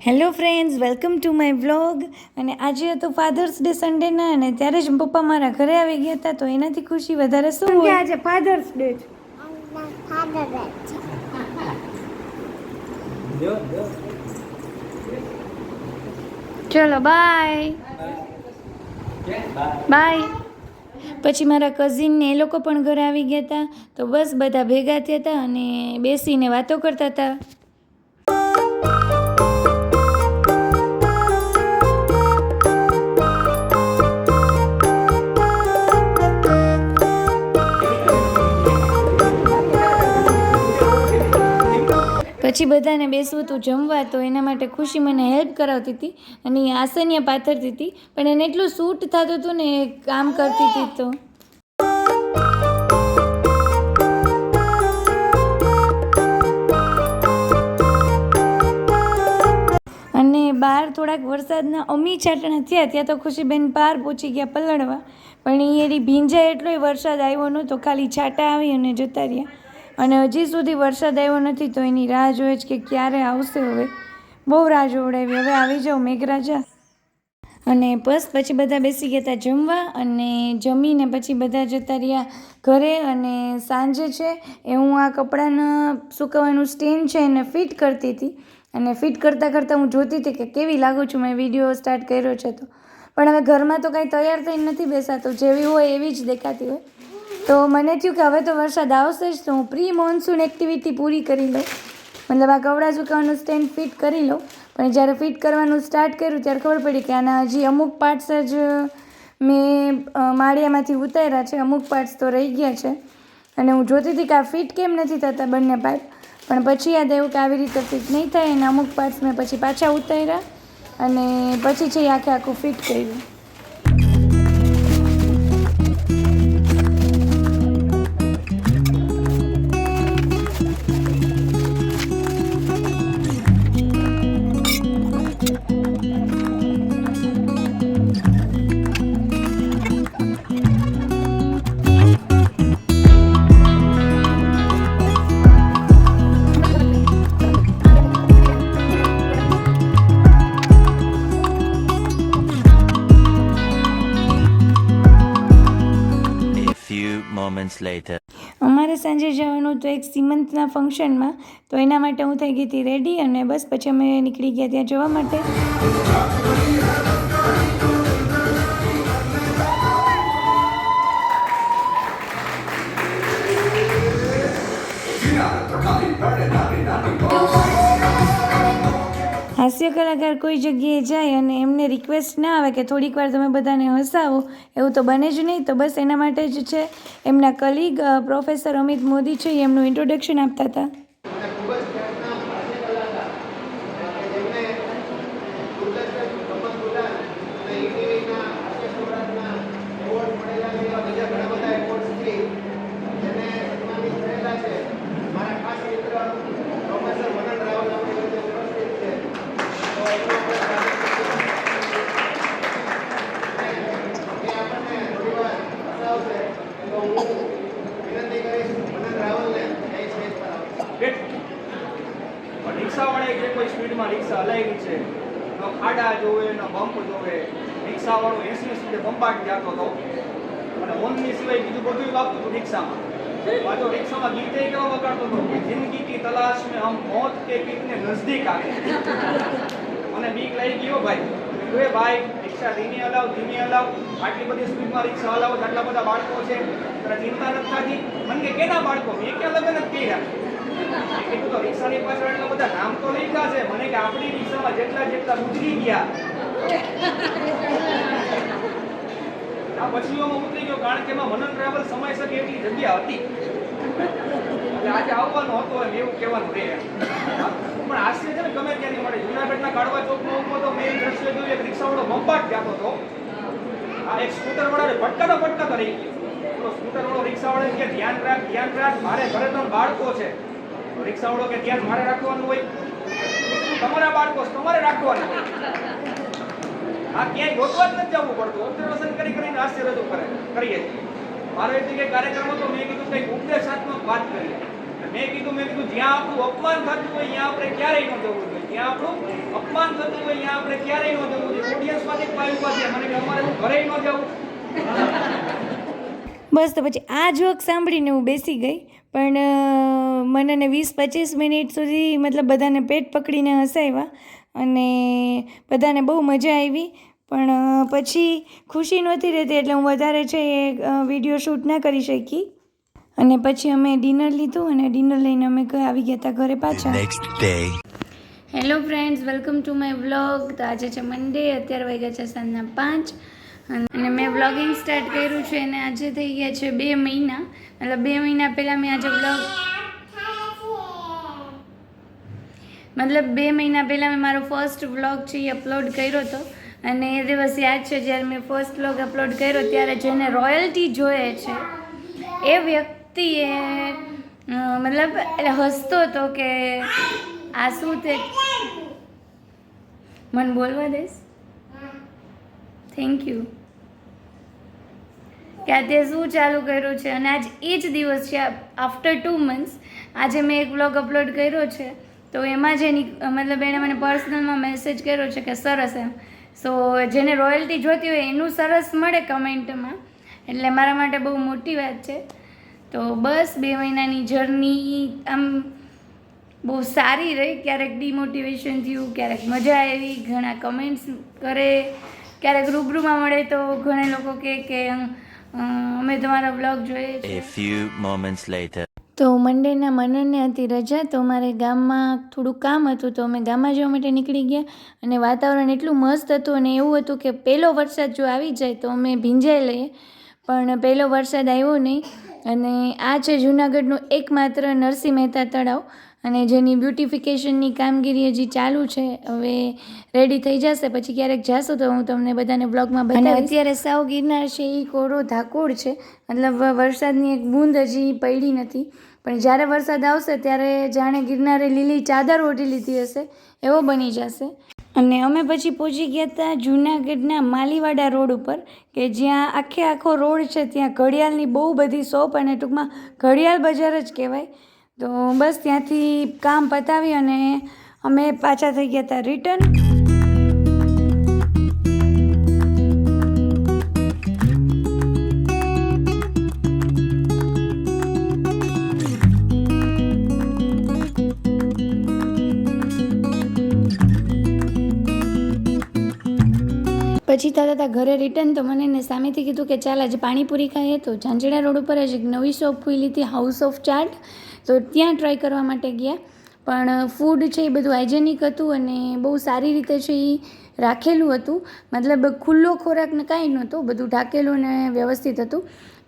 Hello friends welcome to my vlog. અને આજે હતો ફાધર્સ ડે સન્ડેના અને ત્યારે જ પપ્પા મારા ઘરે આવી ગયા હતા તો એનાથી ખુશી વધારે શું હોય? આજે ફાધર્સ ડે ચલો બાય બાય પછી મારા કઝિનને એ લોકો પણ ઘરે આવી ગયા હતા તો બસ બધા ભેગા થયા હતા અને બેસીને વાતો કરતા હતા. પછી બધાને બેસવું હતું જમવા, તો એના માટે ખુશી મને હેલ્પ કરાવતી હતી અને એ આસનિયા પાથરતી હતી. પણ એને એટલું સૂટ થતું હતું ને, એ કામ કરતી હતી તો. અને બહાર થોડાક વરસાદના અમી છાંટણા થયા, ત્યાં તો ખુશીબેન પાર પહોંચી ગયા પલળવા. પણ એ એની ભીંજાય એટલોય વરસાદ આવ્યો નહોતો, ખાલી છાંટા આવી અને જતા રહ્યા. અને હજી સુધી વરસાદ આવ્યો નથી તો એની રાહ જોવે છે કે ક્યારે આવશે હવે. બહુ રાહ જોવડાવી હવે આવી જાઓ મેઘરાજા. અને બસ પછી બધા બેસી ગયા હતા જમવા અને જમીને પછી બધા જતા રહ્યા ઘરે અને સાંજે છે એ હું આ કપડાના સુકવવાનું સ્ટેન્ડ છે એને ફિટ કરતી હતી. અને ફિટ કરતાં કરતાં હું જોતી હતી કે કેવી લાગુ છું મેં વીડિયો સ્ટાર્ટ કર્યો છે તો. પણ હવે ઘરમાં તો કાંઈ તૈયાર થઈને નથી બેસાતું. જેવી હોય એવી જ દેખાતી હોય. તો મને થયું કે હવે તો વરસાદ આવશે જ, તો હું પ્રી મોન્સૂન એક્ટિવિટી પૂરી કરી લઉં. મતલબ આ કવડા ઝુકાવાનું સ્ટેન્ડ ફિટ કરી લઉં. પણ જ્યારે ફિટ કરવાનું સ્ટાર્ટ કર્યું, ત્યારે ખબર પડી કે આના હજી અમુક પાર્ટ્સ જ મેં માળિયામાંથી ઉતાર્યા છે. અમુક પાર્ટ્સ તો રહી ગયા છે. અને હું જોતી હતી કે આ ફિટ કેમ નથી થતા બંને પાર્ટ પણ પછી યાદ આવ્યું કે આવી રીતે ફિટ નહીં થાય અને અમુક પાર્ટ્સ મેં પછી પાછા ઉતાર્યા અને પછી છે આખે આખું ફિટ કર્યું. Moments. અમારે સાંજે જવાનું તો એક સીમંતના ફંક્શનમાં તો એના માટે હું થઈ ગઈ હતી રેડી અને બસ પછી અમે નીકળી ગયા ત્યાં જવા માટે હાસ્ય કલાકાર કોઈ જગ્યાએ જાય અને એમને રિક્વેસ્ટ ના આવે કે થોડીક વાર તમે બધાને હસાવો, એવું તો બને જ નહીં. તો બસ એના માટે જ છે. એમના કલીગ પ્રોફેસર અમિત મોદી છે એમનું ઇન્ટ્રોડક્શન આપતા હતા રિક્ષાવાળાએ જે કોઈ સ્પીડમાં રિક્ષા હલાવી છે તો ખાડા જોવે ને બમ્પ જોવે એસી એસી સુધી પંપાટ જતો હતો. અને ઓનની સિવાય બીજું બધું લાગતું હતું રિક્ષામાં. પાછો રિક્ષામાં ગીત એ કેવા વગાડતો હતો કે જિંદગી કી તલાશ મેં હમ મોત કે કિતને નજદીક આવે મને બીક લઈ ગયો ભાઈ. એ ભાઈ, રિક્ષા ધીમી હલાવ ધીમી હલાવ. આટલી બધી સ્પીડમાં રિક્ષા હલાવો આટલા બધા બાળકો છે. તને ચિંતા નથી થતી? મને કે, કેના બાળકો? મેં ક્યાં લગ્ન નથી કર્યા? કીધું, તો રિક્ષાની પાછળ એટલા બધા નામ તો લખ્યા છે. મને કે, આપણી રિક્ષામાં જેટલા જેટલા ગુજરી ગયા. આ પછીઓમાં ઉતરી ગયો કારણ કે એમાં મનન ટ્રાવેલ સમાઈ શકે એટલી જગ્યા હતી. એટલે આજે આવવાનું હતું એમ એવું કહેવાનું રહે પણ આશ્ય છે ને ગમે ત્યાંની મળે. જુનાગઢના કાળવા ચોકમાં ઉપર તો મેં દ્રશ્ય જોયું, એક રિક્ષાવાળો બંબાટ જાતો હતો. આ એક સ્કૂટર વાળાને ભટકાતો ભટકાતો રહી ગયો. પેલો સ્કૂટર વાળો રિક્ષાવાળાને કે ધ્યાન રાખ ધ્યાન રાખ, મારે ઘરે ત્રણ બાળકો છે. રિક્ષાવાળો કે ધ્યાન મારે રાખવાનું હોય. તમારા બાળકો તમારે રાખવાના. આ ક્યાંય ગોતવા જ નથી જવું પડતું. ઓબ્ઝર્વેશન કરી કરીને હાસ્ય રજૂ કરે. કરીએ છીએ. મારો એટલે કે કાર્યક્રમ હતો, મેં કીધું કંઈક ઉપદેશાત્મક વાત કરીએ. મેં કીધું મેં કીધું, જ્યાં આપણું અપમાન થતું હોય, ત્યાં આપણે ક્યારેય ન જવું જોઈએ. જ્યાં આપણું અપમાન થતું હોય, ત્યાં આપણે ક્યારેય ન જવું જોઈએ. ઓડિયન્સ જ પાયું થયા મને અમારે ઘરે ન જવું બસ, તો પછી આ જોક સાંભળીને હું બેસી ગઈ. પણ મને ને વીસ પચીસ મિનિટ સુધી મતલબ બધાને પેટ પકડીને હસાવ્યા અને બધાને બહુ મજા આવી. પણ પછી ખુશી નહોતી રહેતી એટલે હું વધારે છે એ વીડિયો શૂટ ના કરી શકી. અને પછી અમે ડિનર લીધું અને ડિનર લઈને અમે આવી ગયા હતા ઘરે પાછા. Hello friends welcome to my vlog તો આજે છે મંડે અત્યારે વાગ્યા છે સાંજના પાંચ. અને મેં વ્લોગિંગ સ્ટાર્ટ કર્યું છે અને આજે થઈ ગયા છે બે મહિના. મતલબ બે મહિના પહેલાં મેં આજે વ્લોગ મતલબ બે મહિના પહેલાં મેં મારો ફર્સ્ટ વ્લોગ છે એ અપલોડ કર્યો હતો. અને એ દિવસ યાદ છે, જ્યારે મેં ફર્સ્ટ વ્લોગ અપલોડ કર્યો, ત્યારે જેને રોયલ્ટી જોઈએ છે, એ વ્યક્તિએ મતલબ, એટલે હસતો હતો કે, આ શું તે મને બોલવા દઈશ? થેન્ક યુ કે આ તે શું ચાલુ કર્યું છે? અને આજ એ જ દિવસ છે આફ્ટર ટુ મંથ્સ આજે મેં એક વ્લોગ અપલોડ કર્યો છે, તો એમાં જ એની, મતલબ એણે મને પર્સનલમાં મેસેજ કર્યો છે કે, સરસ એમ. સો જેને રોયલ્ટી જોતી હોય એનું સરસ મળે કમેન્ટમાં. એટલે મારા માટે બહુ મોટી વાત છે. તો બસ બે મહિનાની જર્ની આમ બહુ સારી રહી. ક્યારેક ડિમોટિવેશન થયું, ક્યારેક મજા આવી, ઘણા કમેન્ટ્સ કરે. ક્યારેક રૂબરૂમાં મળે તો ઘણા લોકો કહે કે, અમે તમારા બ્લોગ જોઈએ. છે તો મંડેના મનનને હતી રજા તો મારે ગામમાં થોડું કામ હતું તો અમે ગામમાં જવા માટે નીકળી ગયા અને વાતાવરણ એટલું મસ્ત હતું અને એવું હતું કે પહેલો વરસાદ જો આવી જાય તો અમે ભીંજાઈ લઈએ. પણ પહેલો વરસાદ આવ્યો નહીં અને આ છે જૂનાગઢનું એકમાત્ર નરસિંહ મહેતા તળાવ અને જેની બ્યુટિફિકેશનની કામગીરી હજી ચાલુ છે. હવે રેડી થઈ જશે પછી ક્યારેક જાશું તો હું તમને બધાને બ્લોગમાં બતાવીશ. અત્યારે સાવ ગિરનાર છે એ કોરો ધાકોડ છે. મતલબ વરસાદની એક બૂંદ હજી પડી નથી. પણ જ્યારે વરસાદ આવશે ત્યારે જાણે ગિરનારે લીલી ચાદર ઓઢી લીધી હશે, એવો બની જશે. અને અમે પછી પહોંચી ગયા હતા જૂનાગઢના માલીવાડા રોડ ઉપર, કે જ્યાં આખે આખો રોડ છે, ત્યાં ઘડિયાળની બહુ બધી શોપ અને ટૂંકમાં ઘડિયાળ બજાર જ કહેવાય. તો બસ ત્યાંથી કામ પતાવી અને અમે પાછા થઈ ગયા હતા રિટર્ન. પછી થતા તા ઘરે રિટર્ન તો મને એને સામેથી કીધું કે ચાલ આજે પાણીપુરી ખાઈએ. તો ઝાંઝડા રોડ ઉપર જ એક નવી શોપ ખુલી હતી હાઉસ ઓફ ચાટ તો ત્યાં ટ્રાય કરવા માટે ગયા. પણ ફૂડ છે એ બધું હાઇજેનિક હતું અને બહુ સારી રીતે છે એ રાખેલું હતું. મતલબ ખુલ્લો ખોરાક ને કાંઈ નહોતો, બધું ઢાંકેલું ને વ્યવસ્થિત હતું.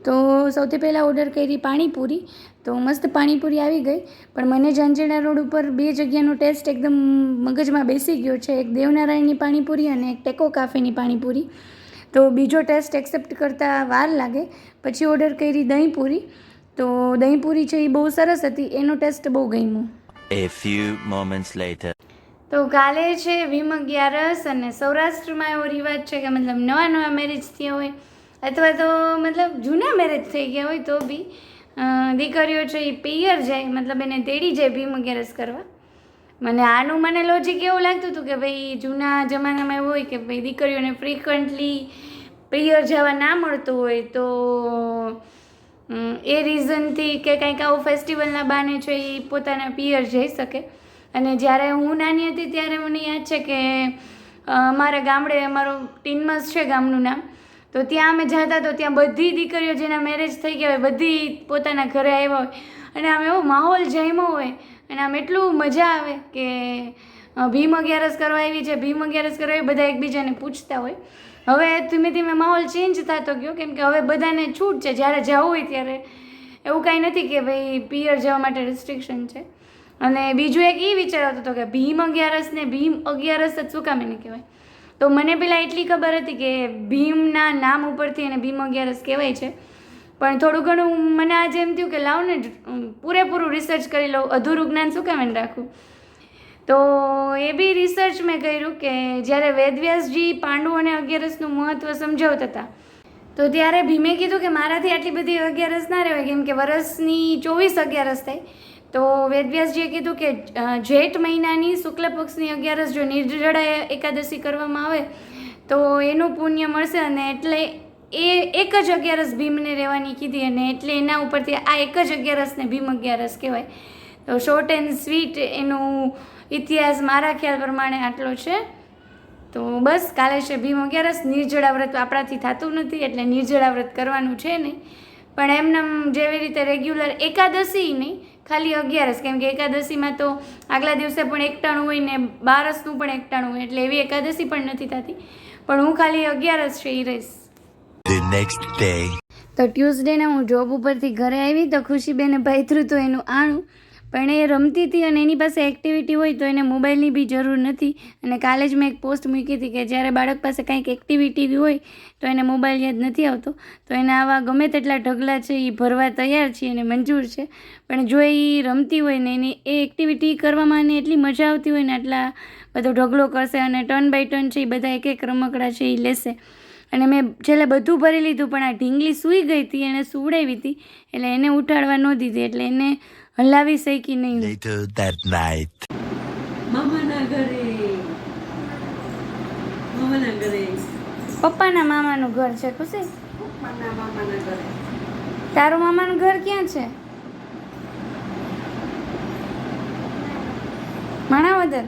તો સૌથી પહેલાં ઓર્ડર કરી પાણીપુરી. તો મસ્ત પાણીપુરી આવી ગઈ. પણ મને ઝાંઝણા રોડ ઉપર બે જગ્યાનો ટેસ્ટ એકદમ મગજમાં બેસી ગયો છે. એક દેવનારાયણની પાણીપુરી અને એક ટેકો કાફેની પાણીપુરી. તો બીજો ટેસ્ટ એક્સેપ્ટ કરતાં વાર લાગે. પછી ઓર્ડર કરી દહીંપુરી. તો દહીંપુરી છે એ બહુ સરસ હતી. એનો ટેસ્ટ બહુ ગમ્યો. A few moments later. તો કાલે છે વિમ અગિયારસ અને સૌરાષ્ટ્રમાં એવો રિવાજ છે કે મતલબ નવા નવા મેરેજ થયા હોય. અથવા તો મતલબ જૂના મેરેજ થઈ ગયા હોય તો બી દીકરીઓ છે એ પિયર જાય, મતલબ એને તેડી જાય ભીમ ગેરસ કરવા. મને આનું મને લોજિક એવું લાગતું હતું કે ભાઈ જૂના જમાનામાં એવું હોય કે ભાઈ દીકરીઓને ફ્રિકવન્ટલી પિયર જવા ના મળતું હોય તો એ રીઝનથી કે કંઈક આવું ફેસ્ટિવલના બાને છે એ પોતાના પિયર જઈ શકે. અને જ્યારે હું નાની હતી ત્યારે મને યાદ છે કે મારા ગામડે અમારું ટીનમસ છે ગામનું નામ. તો ત્યાં અમે જતા તો ત્યાં બધી દીકરીઓ જેના મેરેજ થઈ ગયા હોય, બધી પોતાના ઘરે આવ્યા હોય. અને આમ એવો માહોલ જામ્યો હોય. અને આમ એટલું મજા આવે કે ભીમ અગિયારસ કરવા આવી છે, ભીમ અગિયારસ કરવા આવી, બધા એકબીજાને પૂછતા હોય. હવે ધીમે ધીમે માહોલ ચેન્જ થતો ગયો, કેમ કે હવે બધાને છૂટ છે. જ્યારે જવું હોય ત્યારે એવું કાંઈ નથી કે ભાઈ પિયર જવા માટે રિસ્ટ્રિક્શન છે. અને બીજું એક એ વિચાર હતો કે ભીમ અગિયારસ ને ભીમ અગિયારસ જ શું કામ એને કહેવાય? તો મને પહેલાં એટલી ખબર હતી કે ભીમના નામ ઉપરથી એને ભીમ અગિયારસ કહેવાય છે. પણ થોડું ઘણું મને આજે એમ થયું કે લાવ ને પૂરેપૂરું રિસર્ચ કરી લઉં. અધૂરું જ્ઞાન શું કામ એને રાખવું? તો એ બી રિસર્ચ મેં કર્યું કે જ્યારે વેદવ્યાસજી પાંડુ અને અગિયારસનું મહત્ત્વ સમજાવતા હતા, તો ત્યારે ભીમે કીધું કે મારાથી આટલી બધી અગિયારસ ના રહેવાય. કેમ કે વરસની ચોવીસ અગિયારસ થાય. તો વેદવ્યાસજીએ કીધું કે જેઠ મહિનાની શુક્લ પક્ષની અગિયારસ જો નિર્જળા એકાદશી કરવામાં આવે, તો એનું પુણ્ય મળશે અને એટલે એ એક જ અગિયારસ ભીમને રહેવાની કીધી અને એટલે એના ઉપરથી આ એક જ અગિયારસને ભીમ અગિયારસ કહેવાય. તો શોર્ટ એન્ડ સ્વીટ એનું ઇતિહાસ મારા ખ્યાલ પ્રમાણે આટલો છે. તો બસ, કાલે છે ભીમ અગિયારસ. નિર્જળા વ્રત આપણાથી થતું નથી, એટલે નિર્જળા વ્રત કરવાનું છે નહીં. પણ એમને જેવી રીતે રેગ્યુલર એકાદશી નહીં ખાલી અગિયારસ કેમ કે એકાદશીમાં તો આગલા દિવસે પણ એકટાણું હોય ને બારસનું પણ એકટાણું હોય એટલે એવી એકાદશી પણ નથી થતી. પણ હું ખાલી અગિયારસ છે એ રહીશ. તો ટ્યુઝડે ને ટ્યુઝડેને હું જોબ ઉપરથી ઘરે આવી તો ખુશીબેને પાથર્યું તો એનું આણું પણ એ રમતી હતી અને એની પાસે એક્ટિવિટી હોય તો એને મોબાઈલની બી જરૂર નથી. અને કાલે જ મેં એક પોસ્ટ મૂકી હતી કે જ્યારે બાળક પાસે કંઈક એક્ટિવિટી હોય તો એને મોબાઈલ યાદ નથી આવતો. તો એને આવા ગમે તેટલા ઢગલા છે એ ભરવા તૈયાર છે અને મંજૂર છે. પણ જો એ રમતી હોય ને એની એ એક્ટિવિટી કરવામાં એને એટલી મજા આવતી હોય ને આટલા બધો ઢગલો કરશે અને ટર્ન બાય ટર્ન છે એ બધા એક એક રમકડા છે એ લેશે. અને મેં છેલ્લે બધું ભરી લીધું પણ આ ઢીંગલી સૂઈ ગઈ હતી એણે સુવડાવી હતી. એટલે એને ઉઠાડવા ન દીધી. એટલે એને હલાવી શકી નહીં. Later that night. મામાના ઘરે. મામાના ઘરે. પપ્પાના મામાનું ઘર છે ખુશી? પપ્પાના મામાના ઘરે. તારું મામાનું ઘર ક્યાં છે? માણાવદર.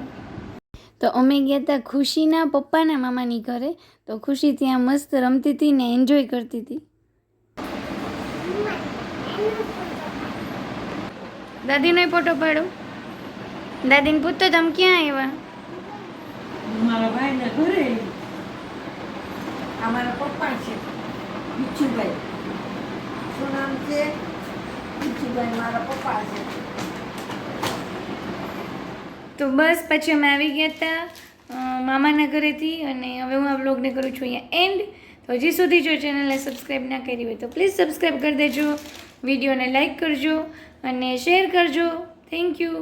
તો અમે ગયા હતા ખુશીના પપ્પાના મામાની ઘરે. તો ખુશી ત્યાં મસ્ત રમતી હતી ને એન્જોય કરતી હતી. દાદીનો ફોટો પાડો. દાદીને પૂછતો તમે ક્યાં આવ્યા? મારા ભાઈના ઘરે. આ મારા પપ્પા છે બિચ્છુભાઈ શું નામ છે? બિચ્છુભાઈ મારા પપ્પા છે. તો બસ પછી અમે આવી ગયા હતા મામાના ઘરેથી અને હવે હું આ બ્લોગને કરું છું અહીંયા એન્ડ તો હજી સુધી જો ચેનલને સબસ્ક્રાઈબ ના કરી હોય તો પ્લીઝ સબસ્ક્રાઈબ કરી દેજો. વિડીયોને લાઇક કરજો અને શેર કરજો. Thank you